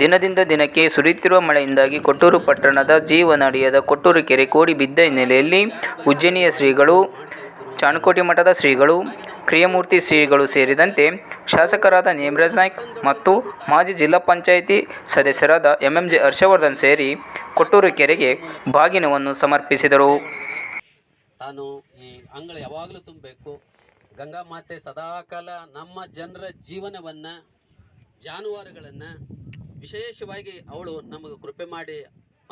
ದಿನದಿಂದ ದಿನಕ್ಕೆ ಸುರಿಯುತ್ತಿರುವ ಮಳೆಯಿಂದಾಗಿ ಕೊಟ್ಟೂರು ಪಟ್ಟಣದ ಜೀವನಾಡಿಯಾದ ಕೊಟ್ಟೂರು ಕೆರೆ ಕೋಡಿ ಬಿದ್ದ ಹಿನ್ನೆಲೆಯಲ್ಲಿ ಉಜ್ಜಯನಿಯ ಶ್ರೀಗಳು ಚಾಣಕೋಟಿ ಮಠದ ಶ್ರೀಗಳು, ಕ್ರಿಯಮೂರ್ತಿ ಶ್ರೀಗಳು ಸೇರಿದಂತೆ ಶಾಸಕರಾದ ನೇಮರಾಜ್ ನಾಯ್ಕ್ ಮತ್ತು ಮಾಜಿ ಜಿಲ್ಲಾ ಪಂಚಾಯಿತಿ ಸದಸ್ಯರಾದ ಎಂಎಂಜೆ ಹರ್ಷವರ್ಧನ್ ಸೇರಿ ಕೊಟ್ಟೂರು ಕೆರೆಗೆ ಬಾಗಿನವನ್ನು ಸಮರ್ಪಿಸಿದರು. ತಾನು ಈ ಅಂಗಳ ಯಾವಾಗಲೂ ತುಂಬಬೇಕು. ಗಂಗಾ ಮಾತೆ ಸದಾಕಾಲ ನಮ್ಮ ಜನರ ಜೀವನವನ್ನು, ಜಾನುವಾರುಗಳನ್ನು ವಿಶೇಷವಾಗಿ ಅವಳು ನಮಗೆ ಕೃಪೆ ಮಾಡಿ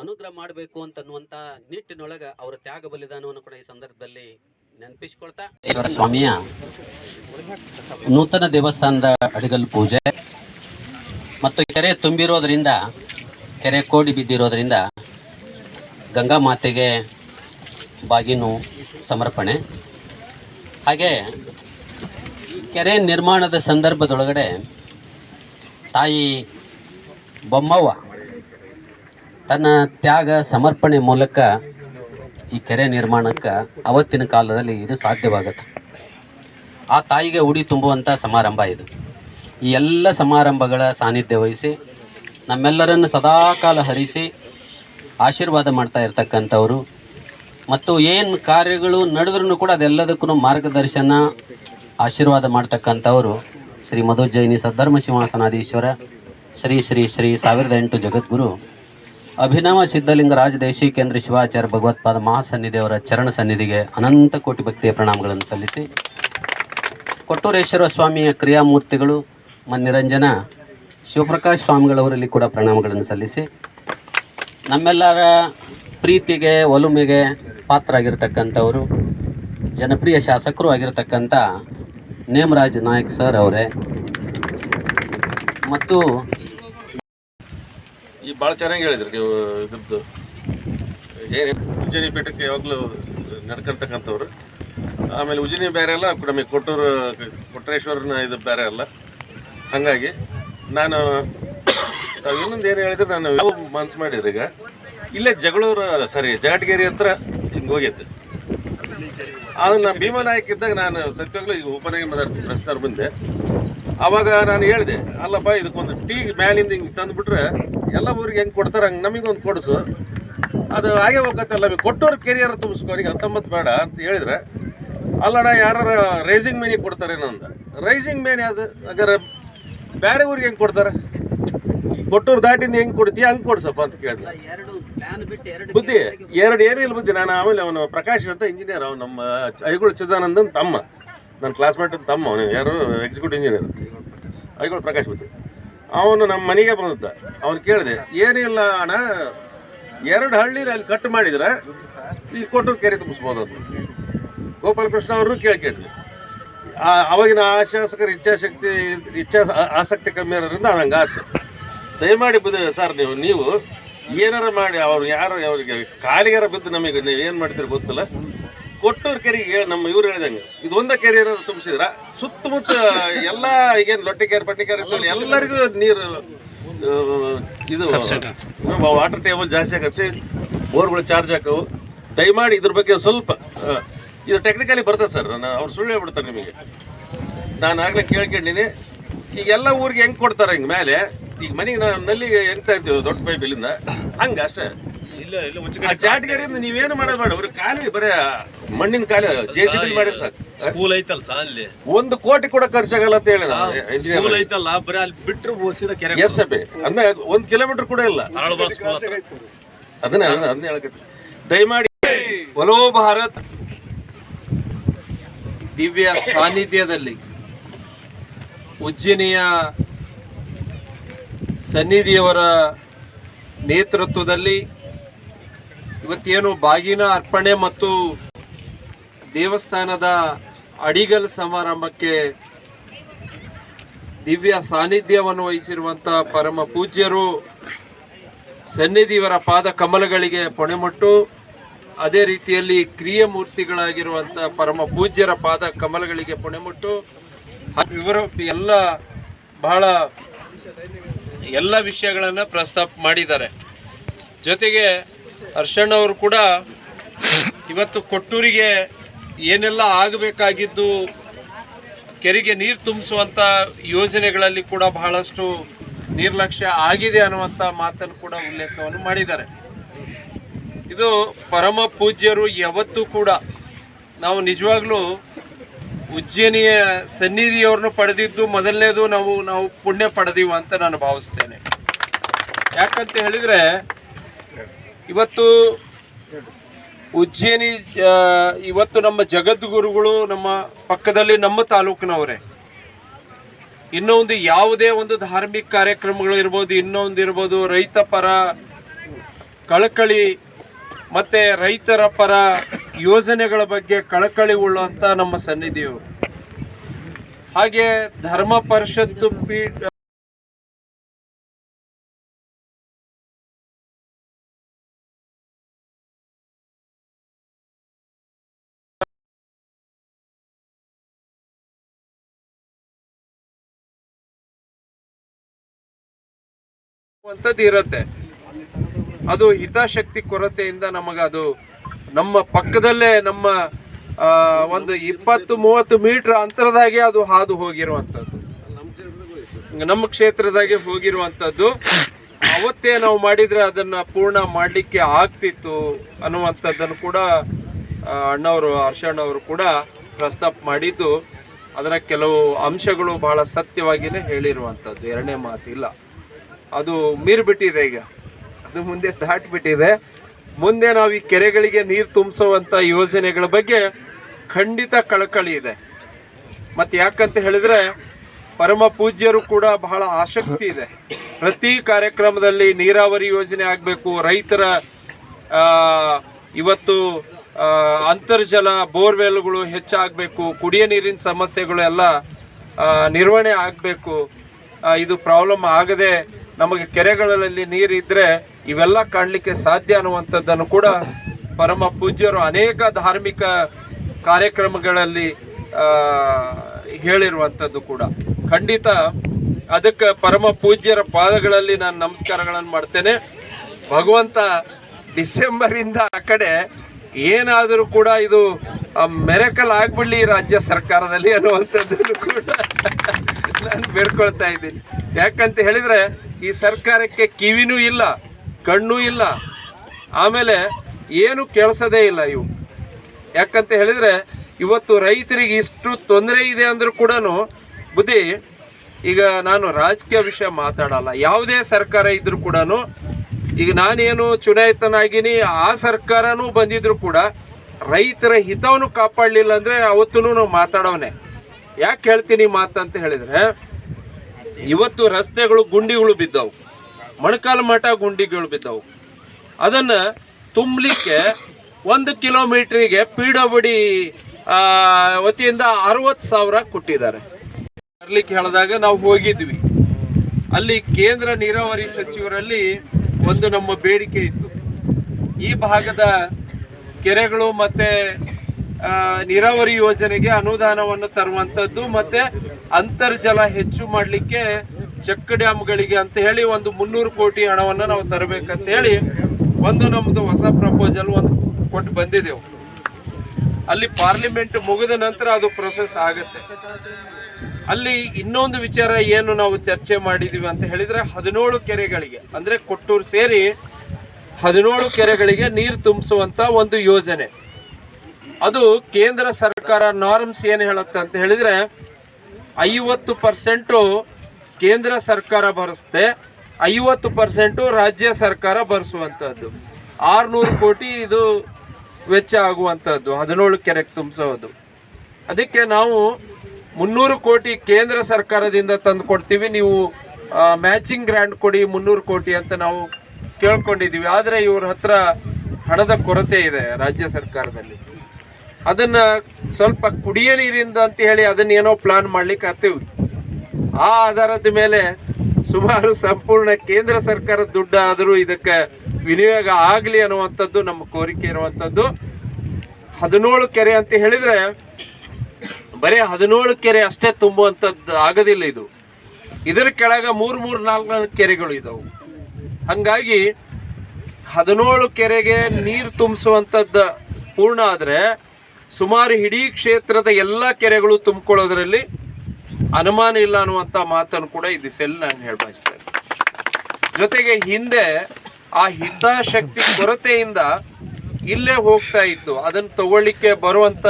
ಅನುಗ್ರಹ ಮಾಡಬೇಕು ಅಂತನ್ನುವಂಥ ನಿಟ್ಟಿನೊಳಗೆ ಅವರ ತ್ಯಾಗ ಬಲಿದಾನವನ್ನು ಕೂಡ ಈ ಸಂದರ್ಭದಲ್ಲಿ ನೆನಪಿಸ್ಕೊಳ್ತಾ? ಸ್ವಾಮಿಯ ನೂತನ ದೇವಸ್ಥಾನದ ಅಡಿಗಲ್ಲು ಪೂಜೆ. ಮತ್ತು ಕೆರೆ ತುಂಬಿರೋದ್ರಿಂದ, ಕೆರೆ ಕೋಡಿ ಬಿದ್ದಿರೋದ್ರಿಂದ ಗಂಗಾ ಮಾತೆಗೆ ಬಾಗಿನು ಸಮರ್ಪಣೆ. ಹಾಗೆ ಕೆರೆ ನಿರ್ಮಾಣದ ಸಂದರ್ಭದೊಳಗಡೆ ತಾಯಿ ಬೊಮ್ಮವ್ವ ತನ್ನ ತ್ಯಾಗ ಸಮರ್ಪಣೆ ಮೂಲಕ ಈ ಕೆರೆ ನಿರ್ಮಾಣಕ್ಕೆ ಅವತ್ತಿನ ಕಾಲದಲ್ಲಿ ಇದು ಸಾಧ್ಯವಾಗತ್ತೆ. ಆ ತಾಯಿಗೆ ಉಡಿ ತುಂಬುವಂಥ ಸಮಾರಂಭ ಇದು. ಈ ಎಲ್ಲ ಸಮಾರಂಭಗಳ ಸಾನ್ನಿಧ್ಯ ವಹಿಸಿ, ನಮ್ಮೆಲ್ಲರನ್ನು ಸದಾಕಾಲ ಹರಿಸಿ, ಆಶೀರ್ವಾದ ಮಾಡ್ತಾ ಇರ್ತಕ್ಕಂಥವರು. ಮತ್ತು ಏನು ಕಾರ್ಯಗಳು ನಡೆದ್ರೂ ಕೂಡ ಅದೆಲ್ಲದಕ್ಕೂ ಮಾರ್ಗದರ್ಶನ, ಆಶೀರ್ವಾದ ಮಾಡ್ತಕ್ಕಂಥವರು ಶ್ರೀ ಮಧು ಜೈನಿ ಸದ್ಧರ್ಮ ಸಿಂಹಾಸನಾಧೀಶ್ವರ ಶ್ರೀ ಶ್ರೀ ಶ್ರೀ ಸಾವಿರದ ಎಂಟು ಜಗದ್ಗುರು. ಅಭಿನವ ಸಿದ್ಧಲಿಂಗರಾಜ ದೇಶಿಕೇಂದ್ರ ಶಿವಾಚಾರ್ಯ ಭಗವತ್ಪಾದ ಮಹಾಸನ್ನಿಧಿಯವರ ಚರಣ ಸನ್ನಿಧಿಗೆ ಅನಂತ ಕೋಟಿ ಭಕ್ತಿಯ ಪ್ರಣಾಮಗಳನ್ನು ಸಲ್ಲಿಸಿ ಕೊಟ್ಟೂರೇಶ್ವರ ಸ್ವಾಮಿಯ ಕ್ರಿಯಾಮೂರ್ತಿಗಳು ಮನ್ನಿರಂಜನ, ಶಿವಪ್ರಕಾಶ್ ಸ್ವಾಮಿಗಳವರಲ್ಲಿ ಕೂಡ ಪ್ರಣಾಮಗಳನ್ನು ಸಲ್ಲಿಸಿ ನಮ್ಮೆಲ್ಲರ ಪ್ರೀತಿಗೆ, ಒಲುಮೆಗೆ ಪಾತ್ರ ಆಗಿರತಕ್ಕಂಥವರು ಜನಪ್ರಿಯ ಶಾಸಕರು ಆಗಿರತಕ್ಕಂಥ ನೇಮರಾಜ್ ನಾಯಕ್ ಸರ್ ಅವರೇ. ಮತ್ತು ಭಾಳ ಚೆನ್ನಾಗಿ ಹೇಳಿದ್ರಿ ನೀವು ಇದ್ರದ್ದು. ಉಜ್ಜನಿ ಪೀಠಕ್ಕೆ ಯಾವಾಗಲೂ ನಡ್ಕರ್ತಕ್ಕಂಥವ್ರು ಆಮೇಲೆ ಉಜ್ಜನಿ ಬೇರೆ ಅಲ್ಲ ನಮಗೆ ಕೊಟ್ಟೂರು, ಕೊಟ್ರೇಶ್ವರನ ಇದು ಬೇರೆ ಅಲ್ಲ. ಹಾಗಾಗಿ ನಾನು ಇನ್ನೊಂದು ಏನು ಹೇಳಿದ್ರೆ ನಾನು ಯಾವ ಮನ್ಸು ಮಾಡಿದ್ರಿ ಈಗ? ಇಲ್ಲೇ ಜಗಳೂರು, ಸರಿ ಜಗಟ್ಗೇರಿ ಹತ್ರ ಹಿಂಗೆ ಹೋಗಿದ್ದೆ. ಅದು ನಾನು ಭೀಮನಾಯಕ್ ಇದ್ದಾಗ ನಾನು ಸತ್ಯವಾಗ್ಲೂ ಈಗ ಉಪನಾಯಕ ಮಾತಾಡ್ತೀನಿ ಪ್ರಶ್ನೆ ಬಂದೆ. ಅವಾಗ ನಾನು ಹೇಳಿದೆ, ಅಲ್ಲಪ್ಪ ಇದಕ್ಕೊಂದು ಟೀ ಮ್ಯಾಲಿಂದ ಹಿಂಗೆ ತಂದುಬಿಟ್ರೆ ಎಲ್ಲ ಊರಿಗೆ ಹೆಂಗೆ ಕೊಡ್ತಾರೆ ಹಂಗೆ ನಮಗೊಂದು ಕೊಡಿಸು. ಅದು ಹಾಗೆ ಹೋಗತ್ತಲ್ಲ ಕೊಟ್ಟವ್ರ ಕೆರಿಯರ್ ತುಂಬಿಸ್ಕೊ ಅವ್ರಿಗೆ ಹತ್ತೊಂಬತ್ತು ಬೇಡ ಅಂತ ಹೇಳಿದ್ರೆ ಅಲ್ಲಣ್ಣ ಯಾರು ರೈಸಿಂಗ್ ಮೇನಿಗೆ ಕೊಡ್ತಾರೇನೋ ಅಂತ ರೈಸಿಂಗ್ ಮೇನ್ ಅದು ಹಾಗಾದ್ರೆ ಬೇರೆ ಊರಿಗೆ ಹೆಂಗೆ ಕೊಡ್ತಾರೆ? ಕೊಟ್ಟೂರು ದಾಟಿಂದ ಹೆಂಗೆ ಕೊಡ್ತೀಯ ಹಂಗೆ ಕೊಡ್ಸಪ್ಪ ಅಂತ ಕೇಳಿದೆ ಬುದ್ಧಿ ಎರಡು ಏನಿಲ್ಲ ಬುದ್ಧಿ ನಾನು ಆಮೇಲೆ ಅವನು ಪ್ರಕಾಶ್ ಅಂತ ಇಂಜಿನಿಯರ್ ಅವನು ನಮ್ಮ ಐಗುಳು ಚಿದಾನಂದನ್ ತಮ್ಮ. ನನ್ನ ಕ್ಲಾಸ್ಮೇಟ್ ತಮ್ಮ ಅವನು ಯಾರು ಎಕ್ಸಿಕ್ಯೂಟಿವ್ ಇಂಜಿನಿಯರ್ ಐಗುಳು ಪ್ರಕಾಶ್ ಬುದ್ಧಿ. ಅವನು ನಮ್ಮ ಮನೆಗೆ ಬಂದಿದ್ದ. ಅವ್ನು ಕೇಳಿದೆ, ಏನಿಲ್ಲ ಅಣ್ಣ, ಎರಡು ಹಳ್ಳಿನ ಅಲ್ಲಿ ಕಟ್ ಮಾಡಿದ್ರೆ ಈ ಕೊಟ್ಟರು ಕೆರೆ ತುಂಬಿಸ್ಬೋದು ಅಂತ. ಗೋಪಾಲಕೃಷ್ಣ ಅವ್ರನ್ನೂ ಕೇಳಿ ಕೇಳಿದ್ವಿ ಆ- ಅವಾಗಿನ ಆ ಶಾಸಕರ ಇಚ್ಛಾಶಕ್ತಿ, ಇಚ್ಛಾ, ಆಸಕ್ತಿ ಕಮ್ಮಿ ಇರೋದ್ರಿಂದ ಹಂಗಾತು ದಯಮಾಡಿ ಬಿದ್ದು ಸರ್ ನೀವು ನೀವು ಏನಾರ ಮಾಡಿ, ಅವ್ರು ಯಾರು, ಅವ್ರಿಗೆ ಕಾಲಿಗಾರ ಬಿದ್ದು ನಮಗೆ ನೀವು ಏನು ಮಾಡ್ತೀರಿ ಗೊತ್ತಿಲ್ಲ? ಕೊಟ್ಟೂರು ಕೆರೆಗೆ ನಮ್ಮ ಇವ್ರು ಹೇಳಿದಂಗೆ. ಇದು ಒಂದೇ ಕೆರೆ ಏನಾದ್ರು ತುಂಬಿಸಿದ್ರ? ಸುತ್ತಮುತ್ತ ಎಲ್ಲ ಈಗೇನು ಲೊಟ್ಟೆ ಕೆರೆ ಪಟ್ಟಿ ಕೆರೆ ಎಲ್ಲರಿಗೂ ನೀರು ಇದು ವಾಟರ್ ಟೇಬಲ್ ಜಾಸ್ತಿ ಆಗತ್ತೆ. ಬೋರ್ಗಳು ಚಾರ್ಜ್ ಹಾಕವು ದಯಮಾಡಿ ಇದ್ರ ಬಗ್ಗೆ ಸ್ವಲ್ಪ ಇದು ಟೆಕ್ನಿಕಲಿ ಬರ್ತದೆ ಸರ್ ನಾನು ಅವ್ರು ಸುಳ್ಳು ಹೇಳ್ಬಿಡ್ತಾರೆ ನಿಮಗೆ. ನಾನು ಆಗಲೇ ಕೇಳ್ಕೊಂಡಿನಿ. ಈಗ ಎಲ್ಲ ಊರಿಗೆ ಹೆಂಗೆ ಕೊಡ್ತಾರೆ ಹಿಂಗೆ ಮೇಲೆ? ಈಗ ಮನೆಗೆ ನಾವು ನಲ್ಲಿಗೆ ಹೆಂಗ್ತಾ ಇರ್ತೀವಿ ದೊಡ್ಡ ಪೈಪ್ ಇಲ್ಲಿಂದ? ಹಂಗೆ ಅಷ್ಟೇ. ಆ ಜಾಟಗಿರಿಯಿಂದ ನೀವೇನು ಮಾಡೋದು ಬೇಡ. ಕಾಲುವೆ ಬರೀ ಮಣ್ಣಿನ ಕಾಲು J C B sir school ಐತಲ್ಲ ಸಾ ಅಲ್ಲಿ? ಒಂದು ಕೋಟಿ ಕೂಡ ಖರ್ಚಾಗಲ್ಲ ಅಂತ ಹೇಳಿ ಸ್ಕೂಲ್ ಐತಲ್ಲ ಬರೀ ಅಲ್ಲಿ ಬಿಟ್ರು ಓಸಿದ ಕೆರೆ ಎಸ್ ಎಫ್ ಅಂದ್ರೆ ಒಂದು ಕಿಲೋಮೀಟರ್ ಕೂಡ ಇಲ್ಲ. ಅದನ್ನ ಅದನ್ನ ಹೇಳಕತ್ತೀನಿ ದಯಮಾಡಿ ಒಲೋ ಭಾರತ್. ದಿವ್ಯ ಸಾನ್ನಿಧ್ಯದಲ್ಲಿ ಉಜ್ಜಿನಿಯ ಸನ್ನಿಧಿಯವರ ನೇತೃತ್ವದಲ್ಲಿ ಇವತ್ತೇನು ಬಾಗಿನ ಅರ್ಪಣೆ ಮತ್ತು ದೇವಸ್ಥಾನದ ಅಡಿಗಲ್ ಸಮಾರಂಭಕ್ಕೆ ದಿವ್ಯ ಸಾನ್ನಿಧ್ಯವನ್ನು ವಹಿಸಿರುವಂಥ ಪರಮ ಪೂಜ್ಯರು ಸನ್ನಿಧಿಯವರ ಪಾದ ಕಮಲಗಳಿಗೆ ಪೊಣೆಮಟ್ಟು, ಅದೇ ರೀತಿಯಲ್ಲಿ ಕ್ರಿಯ ಮೂರ್ತಿಗಳಾಗಿರುವಂಥ ಪರಮ ಪೂಜ್ಯರ ಪಾದ ಕಮಲಗಳಿಗೆ ಪೊಣೆಮಟ್ಟು ಇವರು ಎಲ್ಲ ಬಹಳ ಎಲ್ಲ ವಿಷಯಗಳನ್ನು ಪ್ರಸ್ತಾಪ ಮಾಡಿದ್ದಾರೆ. ಜೊತೆಗೆ ಹರ್ಷಣ್ಣವರು ಕೂಡ ಇವತ್ತು ಕೊಟ್ಟೂರಿಗೆ ಏನೆಲ್ಲ ಆಗಬೇಕಾಗಿದ್ದು, ಕೆರೆಗೆ ನೀರು ತುಂಬಿಸುವಂಥ ಯೋಜನೆಗಳಲ್ಲಿ ಕೂಡ ಬಹಳಷ್ಟು ನಿರ್ಲಕ್ಷ್ಯ ಆಗಿದೆ ಅನ್ನುವಂಥ ಮಾತನ್ನು ಕೂಡ ಉಲ್ಲೇಖವನ್ನು ಮಾಡಿದ್ದಾರೆ. ಇದು ಪರಮ ಪೂಜ್ಯರು ಯಾವತ್ತೂ ಕೂಡ ನಾವು ನಿಜವಾಗ್ಲೂ ಉಜ್ಜಯಿನಿಯ ಸನ್ನಿಧಿಯವ್ರನ್ನು ಪಡೆದಿದ್ದು ಮೊದಲನೇದು ನಾವು ನಾವು ಪುಣ್ಯ ಪಡೆದೀವ ಅಂತ ನಾನು ಭಾವಿಸ್ತೇನೆ. ಯಾಕಂತ ಹೇಳಿದರೆ ಇವತ್ತು ಉಜ್ಜಯಿನಿ ಇವತ್ತು ನಮ್ಮ ಜಗದ್ಗುರುಗಳು ನಮ್ಮ ಪಕ್ಕದಲ್ಲಿ ನಮ್ಮ ತಾಲೂಕಿನವರೇ. ಇನ್ನೊಂದು ಯಾವುದೇ ಒಂದು ಧಾರ್ಮಿಕ ಕಾರ್ಯಕ್ರಮಗಳು ಇರ್ಬೋದು, ಇನ್ನೊಂದು ಇರ್ಬೋದು, ರೈತ ಪರ ಕಳಕಳಿ ಮತ್ತೆ ರೈತರ ಪರ ಯೋಜನೆಗಳ ಬಗ್ಗೆ ಕಳಕಳಿ ಉಳ್ಳುವಂತ ನಮ್ಮ ಸನ್ನಿಧಿಯವರು. ಹಾಗೆ ಧರ್ಮ ಪರಿಷತ್ತು ಪೀಠ ಅಂತದ್ದು ಇರುತ್ತೆ. ಅದು ಹಿತಾಶಕ್ತಿ ಕೊರತೆಯಿಂದ ನಮಗದು ನಮ್ಮ ಪಕ್ಕದಲ್ಲೇ ನಮ್ಮ ಒಂದು ಇಪ್ಪತ್ತು ಮೂವತ್ತು ಮೀಟರ್ ಅಂತರದಾಗೆ ಅದು ಹಾದು ಹೋಗಿರುವಂಥದ್ದು. ನಮ್ಮ ಕ್ಷೇತ್ರದಾಗೆ ಹೋಗಿರುವಂಥದ್ದು. ಅವತ್ತೇ ನಾವು ಮಾಡಿದರೆ ಅದನ್ನು ಪೂರ್ಣ ಮಾಡಲಿಕ್ಕೆ ಆಗ್ತಿತ್ತು ಅನ್ನುವಂಥದ್ದನ್ನು ಕೂಡ ಅಣ್ಣವರು ಹರ್ಷಣ್ಣವರು ಕೂಡ ಪ್ರಸ್ತಾಪ ಮಾಡಿದ್ದು. ಅದರ ಕೆಲವು ಅಂಶಗಳು ಬಹಳ ಸತ್ಯವಾಗಿಯೇ ಹೇಳಿರುವಂಥದ್ದು. ಎರಡನೇ ಮಾತಿಲ್ಲ. ಅದು ಮೀರ್ಬಿಟ್ಟಿದೆ ಈಗ. ಅದು ಮುಂದೆ ದಾಟ್ಬಿಟ್ಟಿದೆ. ಮುಂದೆ ನಾವು ಈ ಕೆರೆಗಳಿಗೆ ನೀರು ತುಂಬಿಸುವಂತ ಯೋಜನೆಗಳ ಬಗ್ಗೆ ಖಂಡಿತ ಕಳಕಳಿ ಇದೆ. ಮತ್ತು ಯಾಕಂತ ಹೇಳಿದ್ರೆ ಪರಮ ಪೂಜ್ಯರು ಕೂಡ ಬಹಳ ಆಸಕ್ತಿ ಇದೆ. ಪ್ರತಿ ಕಾರ್ಯಕ್ರಮದಲ್ಲಿ ನೀರಾವರಿ ಯೋಜನೆ ಆಗಬೇಕು, ರೈತರ ಇವತ್ತು ಅಂತರ್ಜಲ ಬೋರ್ವೆಲ್ಗಳು ಹೆಚ್ಚಾಗಬೇಕು, ಕುಡಿಯ ನೀರಿನ ಸಮಸ್ಯೆಗಳು ಎಲ್ಲ ನಿರ್ವಹಣೆ ಆಗಬೇಕು ಇದು ಪ್ರಾಬ್ಲಮ್ ಆಗದೆ ನಮಗೆ ಕೆರೆಗಳಲ್ಲಿ ನೀರಿದ್ರೆ ಇವೆಲ್ಲ ಕಾಣಲಿಕ್ಕೆ ಸಾಧ್ಯ ಅನ್ನುವಂಥದ್ದನ್ನು ಕೂಡ ಪರಮ ಪೂಜ್ಯರು ಅನೇಕ ಧಾರ್ಮಿಕ ಕಾರ್ಯಕ್ರಮಗಳಲ್ಲಿ ಹೇಳಿರುವಂಥದ್ದು ಕೂಡ. ಖಂಡಿತ ಅದಕ್ಕೆ ಪರಮ ಪೂಜ್ಯರ ಪಾದಗಳಲ್ಲಿ ನಾನು ನಮಸ್ಕಾರಗಳನ್ನು ಮಾಡ್ತೇನೆ. ಭಗವಂತ ಡಿಸೆಂಬರಿಂದ ಆ ಕಡೆ ಏನಾದರೂ ಕೂಡ ಇದು ಮೆರೆಕಲ್ ಆಗ್ಬಿಡ್ಲಿ ರಾಜ್ಯ ಸರ್ಕಾರದಲ್ಲಿ ಅನ್ನುವಂಥದ್ದನ್ನು ಕೂಡ ನಾನು ಬೇಡ್ಕೊಳ್ತಾ ಇದ್ದೀನಿ. ಯಾಕಂತ ಹೇಳಿದ್ರೆ ಈ ಸರ್ಕಾರಕ್ಕೆ ಕಿವಿನೂ ಇಲ್ಲ, ಕಣ್ಣೂ ಇಲ್ಲ. ಆಮೇಲೆ ಏನು ಕೇಳಿಸೋದೇ ಇಲ್ಲ ಇವು. ಯಾಕಂತ ಹೇಳಿದ್ರೆ ಇವತ್ತು ರೈತರಿಗೆ ಇಷ್ಟು ತೊಂದರೆ ಇದೆ ಅಂದ್ರೂ ಕೂಡ ಬುದ್ಧಿ, ಈಗ ನಾನು ರಾಜಕೀಯ ವಿಷಯ ಮಾತಾಡಲ್ಲ. ಯಾವುದೇ ಸರ್ಕಾರ ಇದ್ದರೂ ಕೂಡ ಈಗ ನಾನೇನು ಚುನಾಯಿತನಾಗಿನಿ, ಆ ಸರ್ಕಾರನೂ ಬಂದಿದ್ರು ಕೂಡ ರೈತರ ಹಿತವನ್ನು ಕಾಪಾಡಲಿಲ್ಲ ಅಂದ್ರೆ ಅವತ್ತೂ ನಾವು ಮಾತಾಡೋನೆ ಯಾಕೆ ಹೇಳ್ತೀನಿ ಮಾತಂತ ಹೇಳಿದ್ರೆ ಇವತ್ತು ರಸ್ತೆಗಳು ಗುಂಡಿಗಳು ಬಿದ್ದವು. ಮೊಣಕಾಲು ಮಠ ಗುಂಡಿಗಳು ಬಿದ್ದವು. ಅದನ್ನ ತುಂಬಲಿಕ್ಕೆ ಒಂದು ಕಿಲೋಮೀಟ್ರಿಗೆ ಪಿ ವತಿಯಿಂದ ಅರವತ್ತು ಸಾವಿರ ಕೊಟ್ಟಿದ್ದಾರೆ. ಬರ್ಲಿಕ್ಕೆ ಹೇಳಿದಾಗ ನಾವು ಹೋಗಿದ್ವಿ. ಅಲ್ಲಿ ಕೇಂದ್ರ ನೀರಾವರಿ ಸಚಿವರಲ್ಲಿ ಒಂದು ನಮ್ಮ ಬೇಡಿಕೆ ಇತ್ತು. ಈ ಭಾಗದ ಕೆರೆಗಳು ಮತ್ತೆ ನೀರಾವರಿ ಯೋಜನೆಗೆ ಅನುದಾನವನ್ನು ತರುವಂಥದ್ದು ಮತ್ತೆ ಅಂತರ್ಜಲ ಹೆಚ್ಚು ಮಾಡಲಿಕ್ಕೆ ಚೆಕ್ ಡ್ಯಾಮ್ಗಳಿಗೆ ಅಂತ ಹೇಳಿ ಒಂದು ಮುನ್ನೂರು ಕೋಟಿ ಹಣವನ್ನು ನಾವು ತರಬೇಕಂತ ಹೇಳಿ ಒಂದು ನಮ್ಮದು ಹೊಸ ಪ್ರಪೋಸಲ್ ಒಂದು ಕೊಟ್ಟು ಬಂದಿದ್ದೆವು ಅಲ್ಲಿ ಪಾರ್ಲಿಮೆಂಟ್ ಮುಗಿದ ನಂತರ ಅದು ಪ್ರೊಸೆಸ್ ಆಗುತ್ತೆ. ಅಲ್ಲಿ ಇನ್ನೊಂದು ವಿಚಾರ ಏನು ನಾವು ಚರ್ಚೆ ಮಾಡಿದೀವಿ ಅಂತ ಹೇಳಿದ್ರೆ ಹದಿನೇಳು ಕೆರೆಗಳಿಗೆ, ಅಂದ್ರೆ ಕೊಟ್ಟೂರು ಸೇರಿ ಹದಿನೇಳು ಕೆರೆಗಳಿಗೆ ನೀರು ತುಂಬಿಸುವಂತ ಒಂದು ಯೋಜನೆ. ಅದು ಕೇಂದ್ರ ಸರ್ಕಾರ ನಾರ್ಮ್ಸ್ ಏನು ಹೇಳುತ್ತೆ ಅಂತ ಹೇಳಿದ್ರೆ ಐವತ್ತು ಪರ್ಸೆಂಟು ಕೇಂದ್ರ ಸರ್ಕಾರ ಭರಿಸುತ್ತೆ ಐವತ್ತು ಪರ್ಸೆಂಟು ರಾಜ್ಯ ಸರ್ಕಾರ ಭರಿಸುವಂಥದ್ದು ಆರುನೂರು ಕೋಟಿ ಇದು ವೆಚ್ಚ ಆಗುವಂಥದ್ದು ಹದಿನೇಳು ಕೆರೆಗೆ ತುಂಬಿಸೋದು. ಅದಕ್ಕೆ ನಾವು ಮುನ್ನೂರು ಕೋಟಿ ಕೇಂದ್ರ ಸರ್ಕಾರದಿಂದ ತಂದು ಕೊಡ್ತೀವಿ, ನೀವು ಮ್ಯಾಚಿಂಗ್ ಗ್ರ್ಯಾಂಡ್ ಕೊಡಿ ಮುನ್ನೂರು ಕೋಟಿ ಅಂತ ನಾವು ಕೇಳ್ಕೊಂಡಿದ್ದೀವಿ. ಆದರೆ ಇವ್ರ ಹತ್ರ ಹಣದ ಕೊರತೆ ಇದೆ ರಾಜ್ಯ ಸರ್ಕಾರದಲ್ಲಿ. ಅದನ್ನ ಸ್ವಲ್ಪ ಕುಡಿಯ ನೀರಿಂದ ಅಂತ ಹೇಳಿ ಅದನ್ನ ಏನೋ ಪ್ಲಾನ್ ಮಾಡ್ಲಿಕ್ಕೆ ಹತ್ತೀವಿ. ಆ ಆಧಾರದ ಮೇಲೆ ಸುಮಾರು ಸಂಪೂರ್ಣ ಕೇಂದ್ರ ಸರ್ಕಾರದ ದುಡ್ಡು ಆದರೂ ಇದಕ್ಕೆ ವಿನಿಯೋಗ ಆಗಲಿ ಅನ್ನುವಂಥದ್ದು, ನಮ್ಮ ಕೋರಿಕೆ ಇರುವಂಥದ್ದು. ಹದಿನೇಳು ಕೆರೆ ಅಂತ ಹೇಳಿದ್ರೆ ಬರೀ ಹದಿನೇಳು ಕೆರೆ ಅಷ್ಟೇ ತುಂಬುವಂಥದ್ದು ಆಗೋದಿಲ್ಲ ಇದು. ಇದರ ಕೆಳಗೆ ಮೂರು ಮೂರು, ನಾಲ್ಕು ನಾಲ್ಕು ಕೆರೆಗಳು ಇದಾವೆ. ಹಂಗಾಗಿ ಹದಿನೇಳು ಕೆರೆಗೆ ನೀರು ತುಂಬಿಸುವಂಥದ್ದು ಪೂರ್ಣ ಆದರೆ ಸುಮಾರು ಇಡೀ ಕ್ಷೇತ್ರದ ಎಲ್ಲ ಕೆರೆಗಳು ತುಂಬಿಕೊಳ್ಳೋದ್ರಲ್ಲಿ ಅನುಮಾನ ಇಲ್ಲ ಅನ್ನುವಂಥ ಮಾತನ್ನು ಕೂಡ ಈ ಸೆಲ್ ನಾನು ಹೇಳ್ಬಯಸ್ತೇನೆ ಜೊತೆಗೆ ಹಿಂದೆ ಆ ಹಿತಾಶಕ್ತಿ ಕೊರತೆಯಿಂದ ಇಲ್ಲೇ ಹೋಗ್ತಾ ಇತ್ತು. ಅದನ್ನು ತಗೊಳ್ಳಿಕ್ಕೆ ಬರುವಂತ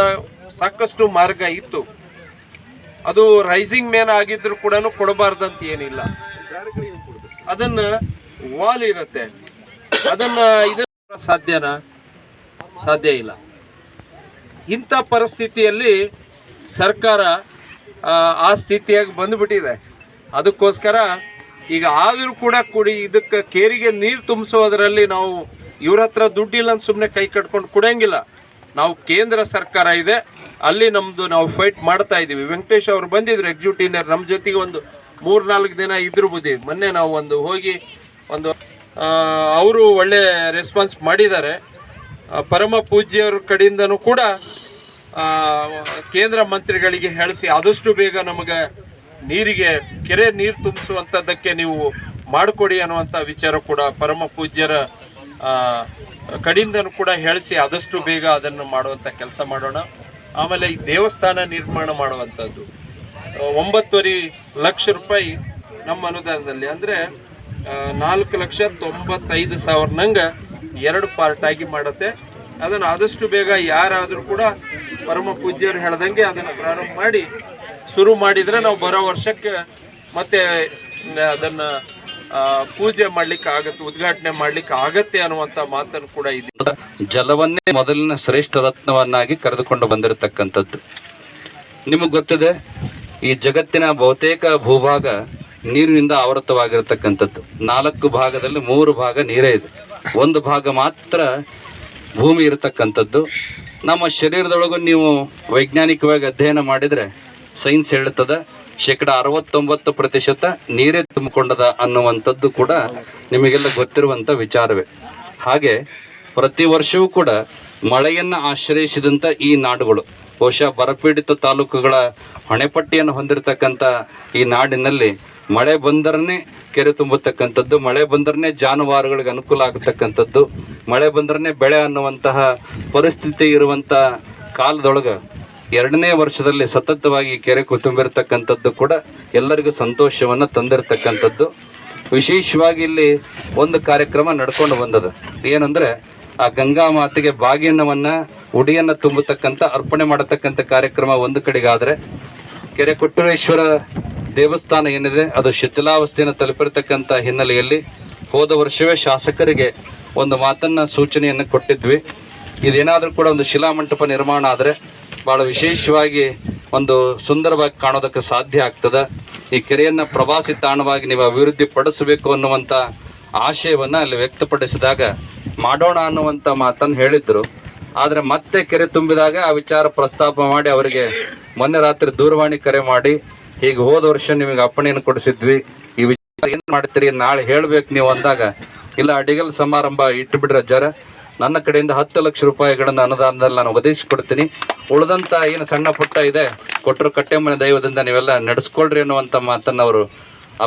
ಸಾಕಷ್ಟು ಮಾರ್ಗ ಇತ್ತು. ಅದು ರೈಸಿಂಗ್ ಮೇನ್ ಆಗಿದ್ರು ಕೂಡ ಕೊಡಬಾರ್ದಂತ ಏನಿಲ್ಲ. ಅದನ್ನ ವಾಲ್ ಇರುತ್ತೆ. ಅದನ್ನ ಇದನ್ನ ಸಾಧ್ಯನಾ? ಸಾಧ್ಯ ಇಲ್ಲ. ಇಂಥ ಪರಿಸ್ಥಿತಿಯಲ್ಲಿ ಸರ್ಕಾರ ಆ, ಸ್ಥಿತಿಯಾಗಿ ಬಂದುಬಿಟ್ಟಿದೆ. ಅದಕ್ಕೋಸ್ಕರ ಈಗ ಆದರೂ ಕೂಡ ಕುಡಿ ಇದಕ್ಕೆ ಕೇರಿಗೆ ನೀರು ತುಂಬಿಸೋದ್ರಲ್ಲಿ ನಾವು ಇವ್ರ ಹತ್ರ ದುಡ್ಡಿಲ್ಲ ಅಂತ ಸುಮ್ಮನೆ ಕೈ ಕಟ್ಕೊಂಡು ಕೊಡೋಂಗಿಲ್ಲ ನಾವು ಕೇಂದ್ರ ಸರ್ಕಾರ ಇದೆ. ಅಲ್ಲಿ ನಮ್ಮದು ನಾವು ಫೈಟ್ ಮಾಡ್ತಾ ಇದ್ದೀವಿ. ವೆಂಕಟೇಶ್ ಅವರು ಬಂದಿದ್ರು ಎಕ್ಸಿಕ್ಯೂಟಿವ್ ನಮ್ಮ ಜೊತೆಗೆ ಒಂದು ಮೂರ್ನಾಲ್ಕು ದಿನ ಇದ್ರು ಬುದ್ಧಿ. ಮೊನ್ನೆ ನಾವು ಒಂದು ಹೋಗಿ ಒಂದು ಅವರು ಒಳ್ಳೆ ರೆಸ್ಪಾನ್ಸ್ ಮಾಡಿದ್ದಾರೆ. ಪರಮ ಪೂಜ್ಯರ ಕಡೆಯಿಂದನೂ ಕೂಡ ಕೇಂದ್ರ ಮಂತ್ರಿಗಳಿಗೆ ಹೇಳಿಸಿ ಆದಷ್ಟು ಬೇಗ ನಮಗೆ ನೀರಿಗೆ, ಕೆರೆ ನೀರು ತುಂಬಿಸುವಂಥದ್ದಕ್ಕೆ ನೀವು ಮಾಡಿಕೊಡಿ ಅನ್ನುವಂಥ ವಿಚಾರ ಕೂಡ ಪರಮ ಪೂಜ್ಯರ ಕಡೆಯಿಂದನೂ ಕೂಡ ಹೇಳಿಸಿ ಆದಷ್ಟು ಬೇಗ ಅದನ್ನು ಮಾಡುವಂಥ ಕೆಲಸ ಮಾಡೋಣ. ಆಮೇಲೆ ಈ ದೇವಸ್ಥಾನ ನಿರ್ಮಾಣ ಮಾಡುವಂಥದ್ದು ಒಂಬತ್ತುವರೆ ಲಕ್ಷ ರೂಪಾಯಿ ನಮ್ಮ ಅನುದಾನದಲ್ಲಿ. ಅಂದರೆ ನಾಲ್ಕು ಲಕ್ಷ ತೊಂಬತ್ತೈದು ಸಾವಿರ ನಂಗೆ ಎರಡು ಪಾರ್ಟಾಗಿ ಮಾಡುತ್ತೆ. ಅದನ್ನು ಆದಷ್ಟು ಬೇಗ ಯಾರಾದರೂ ಕೂಡ ಪರಮ ಪೂಜ್ಯರು ಹೇಳ್ದಂಗೆ ಅದನ್ನು ಪ್ರಾರಂಭ ಮಾಡಿ ಶುರು ಮಾಡಿದರೆ ನಾವು ಬರೋ ವರ್ಷಕ್ಕೆ ಮತ್ತೆ ಅದನ್ನು ಪೂಜೆ ಮಾಡ್ಲಿಕ್ಕೆ ಆಗತ್ತೆ, ಉದ್ಘಾಟನೆ ಮಾಡ್ಲಿಕ್ಕೆ ಆಗತ್ತೆ ಅನ್ನುವಂಥ ಮಾತನ್ನು ಕೂಡ ಇದೆ. ಜಲವನ್ನೇ ಮೊದಲಿನ ಶ್ರೇಷ್ಠ ರತ್ನವನ್ನಾಗಿ ಕರೆದುಕೊಂಡು ಬಂದಿರತಕ್ಕಂಥದ್ದು. ನಿಮಗೆ ಗೊತ್ತಿದೆ, ಈ ಜಗತ್ತಿನ ಬಹುತೇಕ ಭೂಭಾಗ ನೀರಿನಿಂದ ಆವೃತವಾಗಿರತಕ್ಕಂಥದ್ದು. ನಾಲ್ಕು ಭಾಗದಲ್ಲಿ ಮೂರು ಭಾಗ ನೀರೇ ಇದೆ. ಒಂದು ಭಾಗ ಮಾತ್ರ ಭೂಮಿ ಇರತಕ್ಕಂಥದ್ದು. ನಮ್ಮ ಶರೀರದೊಳಗೂ ನೀವು ವೈಜ್ಞಾನಿಕವಾಗಿ ಅಧ್ಯಯನ ಮಾಡಿದರೆ ಸೈನ್ಸ್ ಹೇಳುತ್ತದೆ, ಶೇಕಡ ಅರವತ್ತೊಂಬತ್ತು ಪ್ರತಿಶತ ನೀರೇ ತುಂಬಿಕೊಂಡದ ಅನ್ನುವಂಥದ್ದು ಕೂಡ ನಿಮಗೆಲ್ಲ ಗೊತ್ತಿರುವಂಥ ವಿಚಾರವೇ. ಹಾಗೆ ಪ್ರತಿ ವರ್ಷವೂ ಕೂಡ ಮಳೆಯನ್ನು ಆಶ್ರಯಿಸಿದಂಥ ಈ ನಾಡುಗಳು, ಬಹುಶಃ ಬರಪೀಡಿತ ತಾಲೂಕುಗಳ ಹೊಣೆಪಟ್ಟಿಯನ್ನು ಹೊಂದಿರತಕ್ಕಂಥ ಈ ನಾಡಿನಲ್ಲಿ ಮಳೆ ಬಂದರೇ ಕೆರೆ ತುಂಬತಕ್ಕಂಥದ್ದು, ಮಳೆ ಬಂದರೇ ಜಾನುವಾರುಗಳಿಗೆ ಅನುಕೂಲ ಆಗತಕ್ಕಂಥದ್ದು, ಮಳೆ ಬಂದರೇ ಬೆಳೆ ಅನ್ನುವಂತಹ ಪರಿಸ್ಥಿತಿ ಇರುವಂಥ ಕಾಲದೊಳಗೆ ಎರಡನೇ ವರ್ಷದಲ್ಲಿ ಸತತವಾಗಿ ಕೆರೆ ತುಂಬಿರ್ತಕ್ಕಂಥದ್ದು ಕೂಡ ಎಲ್ಲರಿಗೂ ಸಂತೋಷವನ್ನು ತಂದಿರತಕ್ಕಂಥದ್ದು. ವಿಶೇಷವಾಗಿ ಇಲ್ಲಿ ಒಂದು ಕಾರ್ಯಕ್ರಮ ನಡ್ಕೊಂಡು ಬಂದದ. ಏನಂದ್ರೆ ಆ ಗಂಗಾ ಮಾತೆಗೆ ಬಾಗಿನವನ್ನ, ಉಡಿಯನ್ನು ತುಂಬತಕ್ಕಂಥ, ಅರ್ಪಣೆ ಮಾಡತಕ್ಕಂಥ ಕಾರ್ಯಕ್ರಮ ಒಂದು ಕಡೆಗಾದರೆ ಕೆರೆ ಕೊಟ್ಟೂರೇಶ್ವರ ದೇವಸ್ಥಾನ ಏನಿದೆ, ಅದು ಶಿಥಿಲಾವಸ್ಥೆಯನ್ನು ತಲುಪಿರ್ತಕ್ಕಂಥ ಹಿನ್ನೆಲೆಯಲ್ಲಿ ಹೋದ ವರ್ಷವೇ ಶಾಸಕರಿಗೆ ಒಂದು ಮಾತನ್ನ ಸೂಚನೆಯನ್ನು ಕೊಟ್ಟಿದ್ವಿ. ಇದೇನಾದರೂ ಕೂಡ ಒಂದು ಶಿಲಾಮಂಟಪ ನಿರ್ಮಾಣ ಆದರೆ ಭಾಳ ವಿಶೇಷವಾಗಿ ಒಂದು ಸುಂದರವಾಗಿ ಕಾಣೋದಕ್ಕೆ ಸಾಧ್ಯ ಆಗ್ತದೆ. ಈ ಕೆರೆಯನ್ನು ಪ್ರವಾಸಿ ತಾಣವಾಗಿ ನೀವು ಅಭಿವೃದ್ಧಿ ಪಡಿಸಬೇಕು ಅನ್ನುವಂಥ ಆಶಯವನ್ನು ಅಲ್ಲಿ ವ್ಯಕ್ತಪಡಿಸಿದಾಗ ಮಾಡೋಣ ಅನ್ನುವಂಥ ಮಾತನ್ನು ಹೇಳಿದ್ರು. ಆದರೆ ಮತ್ತೆ ಕೆರೆ ತುಂಬಿದಾಗ ಆ ವಿಚಾರ ಪ್ರಸ್ತಾಪ ಮಾಡಿ ಅವರಿಗೆ ಮೊನ್ನೆ ರಾತ್ರಿ ದೂರವಾಣಿ ಕರೆ ಮಾಡಿ ಹೀಗೆ ಹೋದ ವರ್ಷ ನಿಮಗೆ ಅಪ್ಪಣೆಯನ್ನು ಕೊಡಿಸಿದ್ವಿ. ಈ ವಿಚಾರ ಏನು ಮಾಡ್ತೀರಿ ನಾಳೆ ಹೇಳ್ಬೇಕು ನೀವು ಅಂದಾಗ, ಇಲ್ಲ, ಅಡಿಗಲ್ ಸಮಾರಂಭ ಇಟ್ಟು ಬಿಡ್ರಿ ಅಜ್ಜಾರ. ನನ್ನ ಕಡೆಯಿಂದ ಹತ್ತು ಲಕ್ಷ ರೂಪಾಯಿಗಳನ್ನು ಅನುದಾನದಲ್ಲಿ ನಾನು ಒದಗಿಸಿಕೊಡ್ತೀನಿ. ಉಳಿದಂಥ ಏನು ಸಣ್ಣ ಪುಟ್ಟ ಇದೆ, ಕೊಟ್ಟರು ಕಟ್ಟೆಮನೆ ದೈವದಿಂದ ನೀವೆಲ್ಲ ನಡೆಸ್ಕೊಳ್ರಿ ಅನ್ನುವಂಥ ಮಾತನ್ನು ಅವರು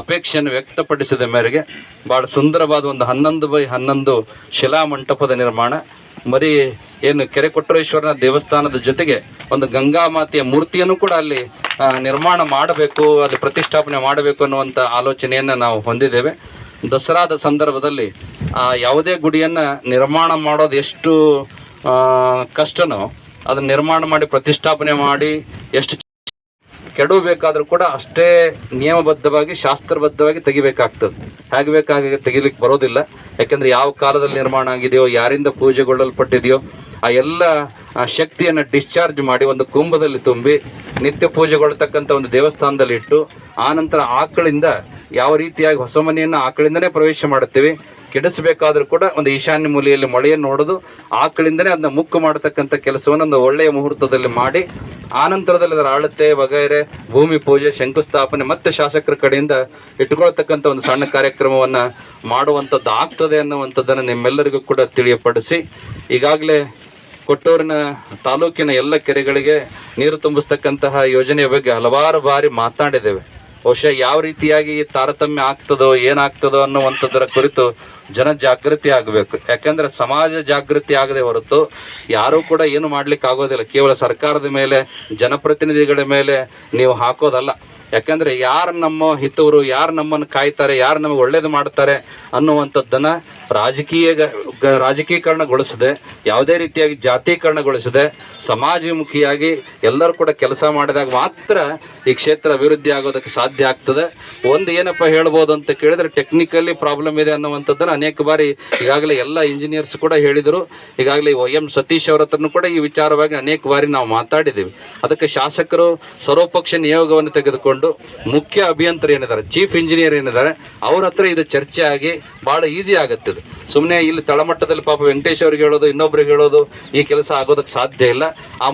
ಅಪೇಕ್ಷೆಯನ್ನು ವ್ಯಕ್ತಪಡಿಸಿದ ಮೇರೆಗೆ ಭಾಳ ಸುಂದರವಾದ ಒಂದು ಹನ್ನೊಂದು ಬೈ ಹನ್ನೊಂದು ಶಿಲಾ ಮಂಟಪದ ನಿರ್ಮಾಣ, ಮರಿ ಏನು ಕೆರೆ ಕೊಟ್ಟರೇಶ್ವರನ ದೇವಸ್ಥಾನದ ಜೊತೆಗೆ ಒಂದು ಗಂಗಾ ಮಾತೆಯ ಮೂರ್ತಿಯನ್ನು ಕೂಡ ಅಲ್ಲಿ ನಿರ್ಮಾಣ ಮಾಡಬೇಕು ಅದು ಪ್ರತಿಷ್ಠಾಪನೆ ಮಾಡಬೇಕು ಅನ್ನುವಂಥ ಆಲೋಚನೆಯನ್ನು ನಾವು ಹೊಂದಿದ್ದೇವೆ. ದಸರಾದ ಸಂದರ್ಭದಲ್ಲಿ, ಆ, ಯಾವುದೇ ಗುಡಿಯನ್ನು ನಿರ್ಮಾಣ ಮಾಡೋದು ಎಷ್ಟು ಕಷ್ಟನೋ, ಅದನ್ನ ನಿರ್ಮಾಣ ಮಾಡಿ, ಪ್ರತಿಷ್ಠಾಪನೆ ಮಾಡಿ, ಎಷ್ಟು ಕೆಡಬೇಕಾದ್ರೂ ಕೂಡ ಅಷ್ಟೇ ನಿಯಮಬದ್ಧವಾಗಿ, ಶಾಸ್ತ್ರಬದ್ಧವಾಗಿ ತೆಗಿಬೇಕಾಗ್ತದೆ. ಹೇಗೆ ಬೇಕಾಗಿ ತೆಗಿಲಿಕ್ಕೆ ಬರೋದಿಲ್ಲ. ಯಾಕೆಂದರೆ ಯಾವ ಕಾಲದಲ್ಲಿ ನಿರ್ಮಾಣ ಆಗಿದೆಯೋ, ಯಾರಿಂದ ಪೂಜೆಗೊಳ್ಳಲ್ಪಟ್ಟಿದೆಯೋ, ಆ ಎಲ್ಲ ಶಕ್ತಿಯನ್ನು ಡಿಸ್ಚಾರ್ಜ್ ಮಾಡಿ ಒಂದು ಕುಂಭದಲ್ಲಿ ತುಂಬಿ, ನಿತ್ಯ ಪೂಜೆಗೊಳ್ತಕ್ಕಂಥ ಒಂದು ದೇವಸ್ಥಾನದಲ್ಲಿ ಇಟ್ಟು ಆನಂತರ ಆಕಳಿಂದ ಯಾವ ರೀತಿಯಾಗಿ ಹೊಸ ಮನೆಯನ್ನು ಆಕಳಿಂದನೇ ಪ್ರವೇಶ ಮಾಡುತ್ತೀವಿ ಕೆಡಿಸಬೇಕಾದ್ರೂ ಕೂಡ ಒಂದು ಈಶಾನ್ಯ ಮೂಲೆಯಲ್ಲಿ ಮಳೆಯನ್ನು ಹೊಡೆದು ಆಕಳಿಂದನೇ ಅದನ್ನ ಮುಕ್ಕು ಮಾಡತಕ್ಕಂಥ ಕೆಲಸವನ್ನು ಒಂದು ಒಳ್ಳೆಯ ಮುಹೂರ್ತದಲ್ಲಿ ಮಾಡಿ, ಆನಂತರದಲ್ಲಿ ಅದರ ಆಳತೆ ವಗೈರೆ, ಭೂಮಿ ಪೂಜೆ, ಶಂಕುಸ್ಥಾಪನೆ ಮತ್ತೆ ಶಾಸಕರ ಕಡೆಯಿಂದ ಇಟ್ಕೊಳ್ತಕ್ಕಂಥ ಒಂದು ಸಣ್ಣ ಕಾರ್ಯಕ್ರಮವನ್ನು ಮಾಡುವಂಥದ್ದು ಆಗ್ತದೆ ಅನ್ನುವಂಥದ್ದನ್ನು ನಿಮ್ಮೆಲ್ಲರಿಗೂ ಕೂಡ ತಿಳಿಯಪಡಿಸಿ, ಈಗಾಗಲೇ ಕೊಟ್ಟೂರಿನ ತಾಲೂಕಿನ ಎಲ್ಲ ಕೆರೆಗಳಿಗೆ ನೀರು ತುಂಬಿಸ್ತಕ್ಕಂತಹ ಯೋಜನೆಯ ಬಗ್ಗೆ ಹಲವಾರು ಬಾರಿ ಮಾತನಾಡಿದ್ದೇವೆ. ಬಹುಶಃ ಯಾವ ರೀತಿಯಾಗಿ ಈ ತಾರತಮ್ಯ ಆಗ್ತದೋ, ಏನಾಗ್ತದೋ ಅನ್ನುವಂಥದ್ದರ ಕುರಿತು ಜನ ಜಾಗೃತಿ ಆಗಬೇಕು. ಯಾಕಂದ್ರೆ ಸಮಾಜ ಜಾಗೃತಿ ಆಗದೆ ಹೊರತು ಯಾರೂ ಕೂಡ ಏನು ಮಾಡ್ಲಿಕ್ಕೆ ಆಗೋದಿಲ್ಲ ಕೇವಲ ಸರ್ಕಾರದ ಮೇಲೆ, ಜನಪ್ರತಿನಿಧಿಗಳ ಮೇಲೆ ನೀವು ಹಾಕೋದಲ್ಲ. ಯಾಕಂದ್ರೆ ಯಾರು ನಮ್ಮ ಹಿತವರು, ಯಾರು ನಮ್ಮನ್ನು ಕಾಯ್ತಾರೆ, ಯಾರು ನಮಗೆ ಒಳ್ಳೇದು ಮಾಡ್ತಾರೆ ಅನ್ನುವಂಥದ್ದನ್ನು ರಾಜಕೀಯ ರಾಜಕೀಕರಣಗೊಳಿಸದೆ, ಯಾವುದೇ ರೀತಿಯಾಗಿ ಜಾತೀಕರಣಗೊಳಿಸದೆ, ಸಮಾಜಮುಖಿಯಾಗಿ ಎಲ್ಲರೂ ಕೂಡ ಕೆಲಸ ಮಾಡಿದಾಗ ಮಾತ್ರ ಈ ಕ್ಷೇತ್ರ ಅಭಿವೃದ್ಧಿ ಆಗೋದಕ್ಕೆ ಸಾಧ್ಯ ಆಗ್ತದೆ. ಒಂದು ಏನಪ್ಪ ಹೇಳ್ಬೋದು ಅಂತ ಕೇಳಿದರೆ ಟೆಕ್ನಿಕಲಿ ಪ್ರಾಬ್ಲಮ್ ಇದೆ ಅನ್ನುವಂಥದ್ದನ್ನು ಅನೇಕ ಬಾರಿ ಈಗಾಗಲೇ ಎಲ್ಲ ಇಂಜಿನಿಯರ್ಸ್ ಕೂಡ ಹೇಳಿದರು. ಈಗಾಗಲೇ ಎಂ ಸತೀಶ್ ಅವರ ಹತ್ರನೂ ಕೂಡ ಈ ವಿಚಾರವಾಗಿ ಅನೇಕ ಬಾರಿ ನಾವು ಮಾತಾಡಿದ್ದೀವಿ ಅದಕ್ಕೆ ಶಾಸಕರು ಸರ್ವಪಕ್ಷ ನಿಯೋಗವನ್ನು ತೆಗೆದುಕೊಂಡು ಮುಖ್ಯ ಅಭಿಯಂತರ ಏನಿದ್ದಾರೆ ಚೀಫ್ ಇಂಜಿನಿಯರ್ ಏನಿದ್ದಾರೆ, ಅವ್ರ ಹತ್ರ ಇದು ಚರ್ಚೆ ಆಗಿ ಭಾಳ ಈಸಿ ಆಗುತ್ತೆ ಇದು ಸುಮ್ಮನೆ ಇಲ್ಲಿ ತಳಮಟ್ಟದಲ್ಲಿ ಪಾಪ ವೆಂಕಟೇಶ್ ಅವ್ರಿಗೆ ಹೇಳೋದು, ಇನ್ನೊಬ್ರಿಗೆ ಹೇಳೋದು ಈ ಕೆಲಸ ಆಗೋದಕ್ಕೆ ಸಾಧ್ಯ ಇಲ್ಲ. ಆ